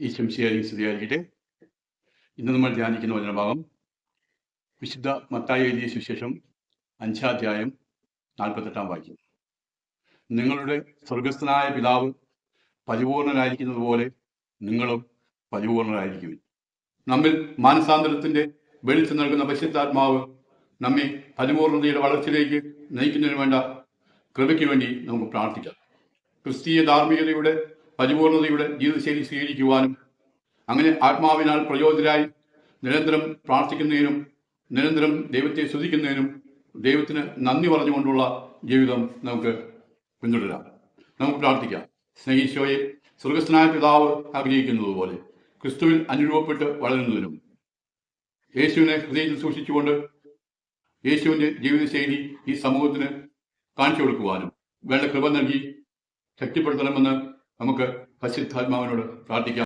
ഈ ശംശിയായി സ്തുതിയായിരിക്കട്ടെ ഇന്ന് നമ്മൾ ധ്യാനിക്കുന്ന വചനഭാഗം വിശുദ്ധ മത്തായി എഴുതിയ സുശേഷം അഞ്ചാധ്യായം നാൽപ്പത്തെട്ടാം വാക്യം. നിങ്ങളുടെ സ്വർഗസ്ഥനായ പിതാവ് പരിപൂർണനായിരിക്കുന്നത് പോലെ നിങ്ങളും പരിപൂർണരായിരിക്കും നമ്മിൽ മാനസാന്തരത്തിന്റെ വെളിച്ചം നൽകുന്ന പരിശുദ്ധാത്മാവ് നമ്മെ പരിപൂർണതയുടെ വളർച്ചയിലേക്ക് നയിക്കുന്നതിന് വേണ്ട കൃപയ്ക്ക് വേണ്ടി നമുക്ക് പ്രാർത്ഥിക്കാം. ക്രിസ്തീയ ധാർമ്മികതയുടെ പരിപൂർണതയുടെ ജീവിതശൈലി സ്വീകരിക്കുവാനും അങ്ങനെ ആത്മാവിനാൽ പ്രചോദിതരായി നിരന്തരം പ്രാർത്ഥിക്കുന്നതിനും നിരന്തരം ദൈവത്തെ സ്തുതിക്കുന്നതിനും ദൈവത്തിന് നന്ദി പറഞ്ഞുകൊണ്ടുള്ള ജീവിതം നമുക്ക് പിന്തുടരാം. നമുക്ക് പ്രാർത്ഥിക്കാം. സ്നേഹിശോയെ സ്വർഗസ്നായ പിതാവ് ആഗ്രഹിക്കുന്നതുപോലെ ക്രിസ്തുവിൽ അനുരൂപപ്പെട്ട് വളരുന്നതിനും യേശുവിനെ ഹൃദയത്തിൽ സൂക്ഷിച്ചുകൊണ്ട് യേശുവിന്റെ ജീവിതശൈലി ഈ സമൂഹത്തിന് കാണിച്ചു കൊടുക്കുവാനും വേണ്ട കൃപ നൽകി ശക്തിപ്പെടുത്തണമെന്ന് നമുക്ക് പരിശുദ്ധാത്മാവിനോട് പ്രാർത്ഥിക്കാം.